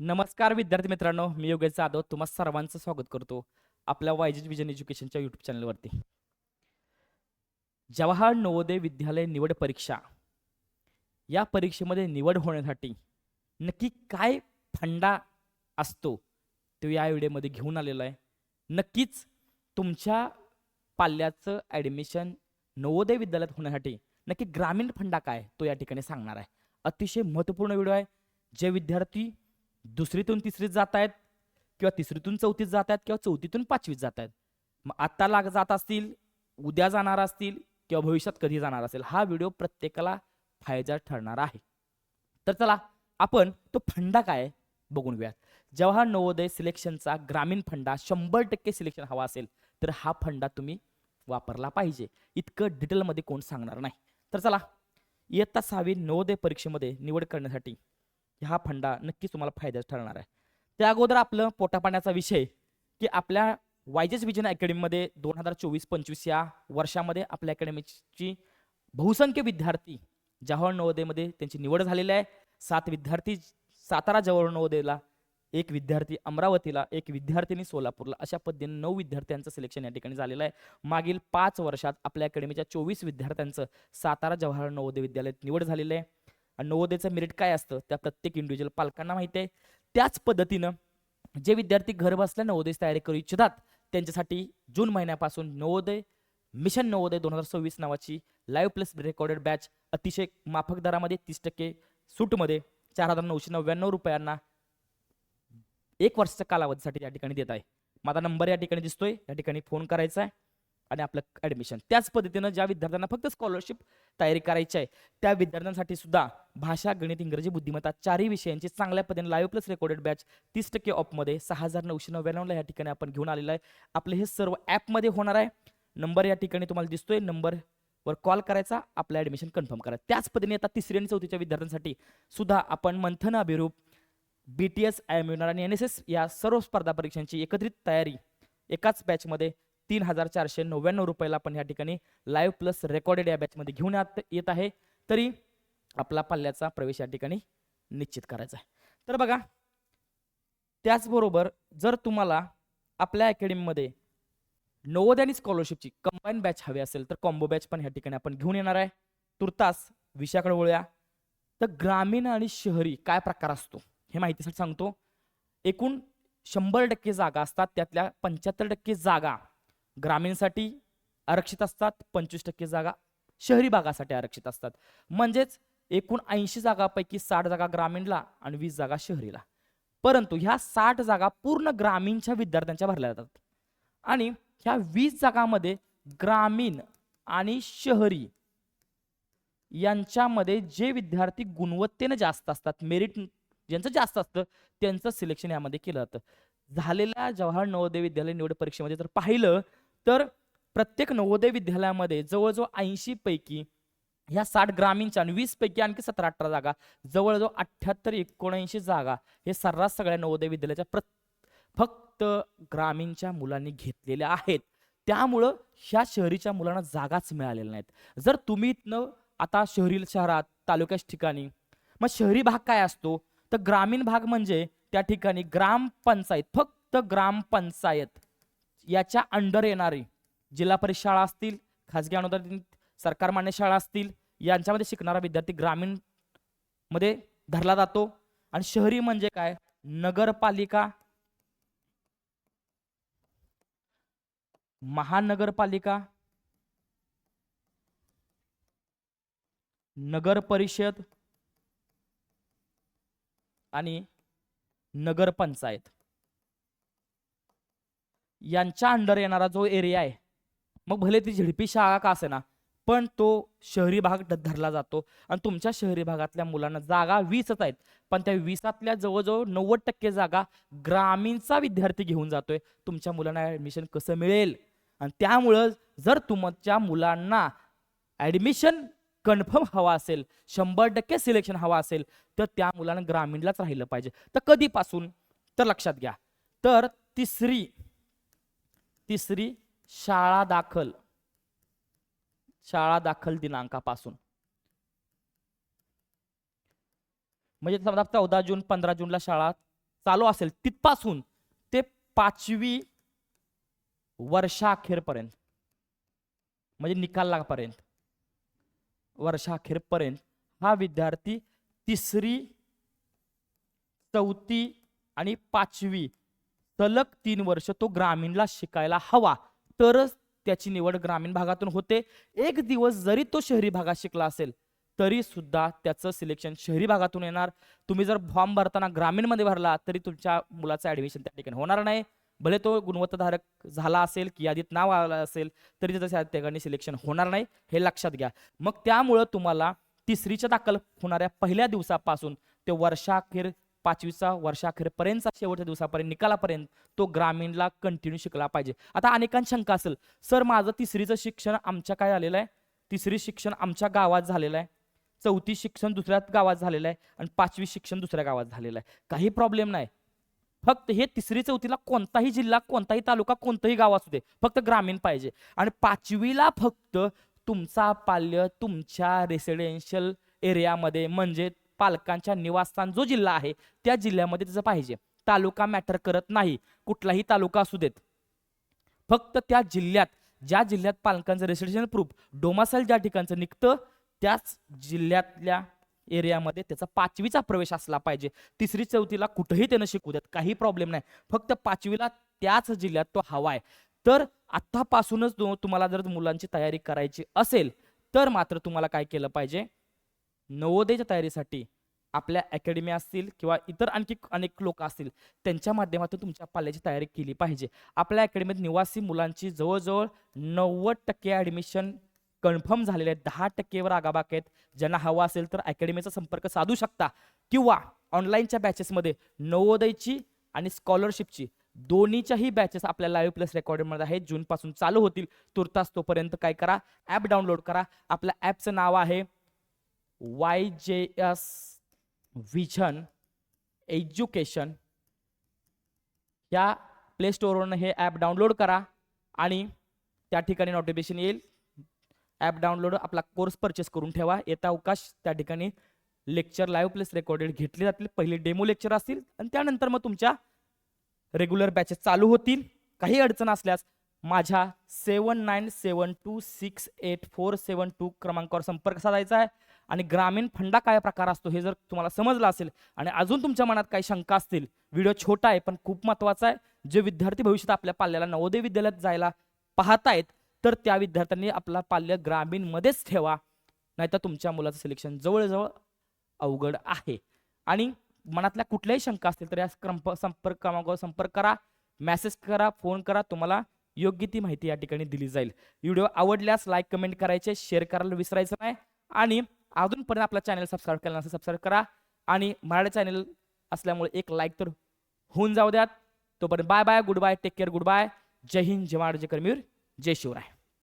नमस्कार विद्यार्थी मित्रांनो मी योगेश जाधव तुम्हा सर्वांचं स्वागत करतो आपल्या वायजेज विजन एज्युकेशनच्या यूट्यूब चॅनलवरती. जवाहर नवोदय विद्यालय निवड परीक्षा या परीक्षेमध्ये निवड होण्यासाठी नक्की काय फंडा असतो तो या व्हिडिओमध्ये घेऊन आलेला आहे. नक्कीच तुमच्या पाल्याचं ॲडमिशन नवोदय विद्यालयात होण्यासाठी नक्की ग्रामीण फंडा काय तो या ठिकाणी सांगणार आहे. अतिशय महत्त्वपूर्ण व्हिडिओ आहे. जे विद्यार्थी दुसरीतून तिसरीत जात आहेत किंवा तिसरीतून चौथीत जात आहेत किंवा चौथीतून पाचवीत जात आहेत मग आत्ता लाग जात असतील उद्या जाणार असतील किंवा भविष्यात कधी जाणार असेल हा व्हिडिओ प्रत्येकाला फायदा ठरणार आहे. तर चला आपण तो फंडा काय बघून घेऊयात. जेव्हा नवोदय सिलेक्शनचा ग्रामीण फंडा शंभर टक्के सिलेक्शन हवा असेल तर हा फंडा तुम्ही वापरला पाहिजे. इतकं डिटेलमध्ये कोण सांगणार नाही. तर चला इयत्ता सहावी नवोदय परीक्षेमध्ये निवड करण्यासाठी हा फंडा नक्कीच तुम्हाला फायद्याचा ठरणार आहे. त्या अगोदर आपलं पोटापाण्याचा विषय की आपल्या वायजेस विजन अकॅडमीमध्ये दोन हजार चोवीस पंचवीस या वर्षामध्ये आपल्या अकॅडमीची बहुसंख्य विद्यार्थी जवाहर नवोदयमध्ये त्यांची निवड झालेली आहे. सात विद्यार्थी सातारा जवाहर नवोदयला एक विद्यार्थी अमरावतीला एक विद्यार्थिनी सोलापूरला अशा पद्धतीने नऊ विद्यार्थ्यांचं सिलेक्शन या ठिकाणी झालेलं आहे. मागील पाच वर्षात आपल्या अकॅडमीच्या चोवीस विद्यार्थ्यांचं सातारा जवाहर नवोदय विद्यालयात निवड झालेलं आहे. आणि नवोदयचं मेरिट काय असतं? त्या प्रत्येक इंडिव्हिज्युअल पालकांना माहिती आहे. त्याच पद्धतीनं जे विद्यार्थी घर बसल्या नवोदयची तयारी करू इच्छितात त्यांच्यासाठी जून महिन्यापासून नवोदय मिशन नवोदय दोन हजार सव्वीस नावाची लाईव्ह प्लस रेकॉर्डेड बॅच अतिशय माफक दरामध्ये तीस टक्के सूटमध्ये चार हजार नऊशे नव्याण्णव रुपयांना एक वर्षाच्या कालावधीसाठी या ठिकाणी देत आहे. माझा नंबर या ठिकाणी दिसतोय. या ठिकाणी फोन करायचा आहे. आणि आपलं ॲडमिशन त्याच पद्धतीनं ज्या विद्यार्थ्यांना फक्त स्कॉलरशिप तयारी करायची आहे त्या विद्यार्थ्यांसाठी सुद्धा भाषा गणित इंग्रजी बुद्धिमत्ता चारही विषयांची चांगल्या पद्धतीने लाईव्ह प्लस रेकॉर्डेड बॅच तीस टक्के ऑफमध्ये सहा हजार नऊशे नव्याण्णवला या ठिकाणी आपण घेऊन आलेलं आहे. आपलं हे सर्व ॲपमध्ये होणार आहे. नंबर या ठिकाणी तुम्हाला दिसतोय. नंबर वर कॉल करायचा आपलं ॲडमिशन कन्फर्म करा. त्याच पद्धतीने आता तिसरी आणि चौथीच्या विद्यार्थ्यांसाठी सुद्धा आपण Manthan Abhiroop B T S I M आणि एन एस एस या सर्व स्पर्धा परीक्षांची एकत्रित तयारी एकाच बॅचमध्ये तीन हजार चारशे नव्याण्णव रुपयाला आपण या ठिकाणी लाईव्ह प्लस रेकॉर्डेड या बॅचमध्ये घेऊन यात येत आहे. तरी आपला पल्ल्याचा प्रवेश या ठिकाणी निश्चित करायचा आहे. तर बघा त्याचबरोबर जर तुम्हाला आपल्या अकॅडमीमध्ये नवोदय आणि स्कॉलरशिपची कंबाईन बॅच हवी असेल तर कॉम्बो बॅच पण ह्या ठिकाणी आपण घेऊन येणार आहे. तुर्तास विषयाकडे वळूया. तर ग्रामीण आणि शहरी काय प्रकार असतो हे माहितीसाठी सांगतो. एकूण शंभर टक्के जागा असतात त्यातल्या पंच्याहत्तर टक्के जागा ग्रामीणसाठी आरक्षित असतात पंचवीस टक्के जागा शहरी भागासाठी आरक्षित असतात. म्हणजेच एकूण ऐंशी जागापैकी साठ जागा ग्रामीणला आणि वीस जागा शहरीला. परंतु ह्या साठ जागा पूर्ण ग्रामीणच्या विद्यार्थ्यांच्या भरल्या जातात. आणि ह्या वीस जागामध्ये ग्रामीण आणि शहरी यांच्यामध्ये जे विद्यार्थी गुणवत्तेने जास्त असतात मेरिट ज्यांचं जास्त असतं त्यांचं सिलेक्शन यामध्ये केलं जातं. झालेल्या जवाहर नवोदय विद्यालय निवड परीक्षेमध्ये जर पाहिलं तर प्रत्येक नवोदय विद्यालयामध्ये जवळजवळ ऐंशी पैकी ह्या साठ ग्रामीणच्या आणि वीस पैकी आणखी सतरा अठरा जागा जवळजवळ अठ्ठ्याहत्तर एकोणऐंशी जागा हे सर्रास सगळ्या नवोदय विद्यालयाच्या प्र फक्त ग्रामीणच्या मुलांनी घेतलेल्या आहेत. त्यामुळं ह्या शहरीच्या मुलांना जागाच मिळालेल्या नाहीत. जर तुम्ही इथनं आता शहरी शहरात तालुक्याच्या ठिकाणी मग शहरी भाग काय असतो? तर ग्रामीण भाग म्हणजे त्या ठिकाणी ग्रामपंचायत फक्त ग्रामपंचायत. याच्या अंडर येणारे जिल्हा परिषद शाळा असतील खाजगी अनुदानित सरकार मान्य शाळा असतील यांच्यामध्ये शिकणारा विद्यार्थी ग्रामीणमध्ये धरला जातो. आणि शहरी म्हणजे काय? नगरपालिका महानगरपालिका नगर परिषद आणि नगरपंचायत. यांच्या अंडर येणारा जो एरिया आहे मग भले ती झिडपी शाळा का असे ना पण तो शहरी भाग धरला जातो. आणि तुमच्या शहरी भागातल्या मुलांना जागा वीसच आहेत. पण त्या वीसातल्या जवळजवळ नव्वद टक्के जागा ग्रामीणचा विद्यार्थी घेऊन जातोय. तुमच्या मुलांना ॲडमिशन कसं मिळेल? आणि त्यामुळं जर तुमच्या मुलांना ॲडमिशन कन्फर्म हवा असेल शंभर टक्के सिलेक्शन हवा असेल तर त्या मुलांना ग्रामीणलाच राहिलं पाहिजे. तर कधीपासून? तर लक्षात घ्या. तर तिसरी तिसरी शाळा दाखल. शाळा दाखल दिनांकापासून. म्हणजे समजा चौदा जून पंधरा जूनला शाळा चालू असेल तिथपासून ते पाचवी वर्षाअखेरपर्यंत म्हणजे निकाल लागपर्यंत वर्षाअखेरपर्यंत हा विद्यार्थी तिसरी चौथी आणि पाचवी सलग तीन वर्ष तो ग्रामीणला शिकायला हवा. तरच त्याची निवड ग्रामीण भागातून होते. एक दिवस जरी तो शहरी भागात शिकला असेल तरी सुद्धा त्याचं सिलेक्शन शहरी भागातून येणार. तुम्ही जर फॉर्म भरताना ग्रामीणमध्ये भरला तरी तुमच्या मुलाचं ऍडमिशन त्या ठिकाणी होणार नाही. भले तो गुणवत्ताधारक झाला असेल की यादीत नाव आलं असेल तरी त्याचं त्या ठिकाणी सिलेक्शन होणार नाही हे लक्षात घ्या. मग त्यामुळं तुम्हाला तिसरीच्या दाखल होणाऱ्या पहिल्या दिवसापासून ते वर्षाखेर पाचवीचा वर्षाखेरपर्यंतचा शेवटच्या दिवसापर्यंत निकालापर्यंत तो ग्रामीणला कंटिन्यू शिकला पाहिजे. आता अनेकांची शंका असेल सर माझं तिसरीचं शिक्षण आमच्या काय झालेलं आहे? तिसरी शिक्षण आमच्या गावात झालेलं आहे. चौथी शिक्षण दुसऱ्या गावात झालेलं आहे आणि पाचवी शिक्षण दुसऱ्या गावात झालेलं आहे. काही प्रॉब्लेम नाही. फक्त हे तिसरी चौथीला कोणताही जिल्हा कोणताही तालुका कोणतंही गाव असू दे फक्त ग्रामीण पाहिजे. आणि पाचवीला फक्त तुमचा पाल्य तुमच्या रेसिडेन्शियल एरियामध्ये म्हणजे पालकांच्या निवासस्थान जो जिल्हा आहे त्या जिल्ह्यामध्ये तिचं पाहिजे. तालुका मॅटर करत नाही. कुठलाही तालुका असू देत. फक्त त्या जिल्ह्यात ज्या जिल्ह्यात पालकांचं रेसिडेन्शियल प्रूफ डोमासाईल ज्या ठिकाणचं निघतं त्याच जिल्ह्यातल्या एरियामध्ये त्याचा पाचवीचा प्रवेश असला पाहिजे. तिसरी चौथीला कुठंही त्यानं शिकू देत काही प्रॉब्लेम नाही. फक्त पाचवीला त्याच जिल्ह्यात तो हवाय तर आत्तापासूनच तुम्हाला जर मुलांची तयारी करायची असेल तर मात्र तुम्हाला काय केलं पाहिजे? नवोदयच्या तयारीसाठी आपल्या अकॅडमी असतील किंवा इतर आणखी अनेक लोक असतील त्यांच्या माध्यमातून तुमच्या पाल्याची तयारी केली पाहिजे. आपल्या अकॅडमीत निवासी मुलांची जवळजवळ नव्वद टक्के ॲडमिशन कन्फर्म झालेले आहेत. दहा टक्केवर आगाबाक आहेत. ज्यांना हवा असेल तर अकॅडमीचा संपर्क साधू शकता. किंवा ऑनलाईनच्या बॅचेसमध्ये नवोदयची आणि स्कॉलरशिपची दोन्हीच्याही बॅचेस आपल्या लाईव्ह प्लस रेकॉर्डिंगमध्ये आहेत. जूनपासून चालू होतील. तुर्तास तोपर्यंत काय करा? ॲप डाउनलोड करा. आपल्या ॲपचं नाव आहे Y J S vision education या प्ले स्टोअरवरून हे ॲप डाउनलोड करा आणि त्या ठिकाणी नोटिफिकेशन येईल. ॲप डाउनलोड आपला कोर्स परचेस करून ठेवा. येता अवकाश त्या ठिकाणी लेक्चर लाईव्ह प्लस रेकॉर्डेड घेतले जातील. पहिले डेमो लेक्चर असतील आणि त्यानंतर मग तुमच्या रेग्युलर बॅचेस चालू होतील. काही अडचण असल्यास माझ्या seven nine seven two six eight four seven two क्रमांकावर संपर्क साधायचा आहे. आणि ग्रामीण फंडा काय प्रकार असतो हे जर तुम्हाला समजलं असेल आणि अजून तुमच्या मनात काही शंका असतील व्हिडिओ छोटा आहे पण खूप महत्त्वाचा आहे. जे विद्यार्थी भविष्यात आपल्या पाल्याला नवोदय विद्यालयात जायला पाहतायत तर त्या विद्यार्थ्यांनी आपला पाल्य ग्रामीणमध्येच ठेवा. नाहीतर तुमच्या मुलाचं सिलेक्शन जवळजवळ अवघड आहे. आणि मनातल्या कुठल्याही शंका असतील तर या क्रंप संपर्क क्रमांकावर संपर्क करा मेसेज करा फोन करा तुम्हाला योग्य ती माहिती या ठिकाणी दिली जाईल. व्हिडिओ आवडल्यास लाईक कमेंट करायचे शेअर करायला विसरायचं नाही. आणि अजूनपर्यंत आपला चॅनल सबस्क्राईब केला नसेल सबस्क्राईब करा. आणि मराठी चॅनल असल्यामुळे एक लाईक तर होऊन जाऊ द्यात. तोपर्यंत bye bye good bye take care good bye जय हिंद जय महाराज जय कर्मीर जय शिवराय.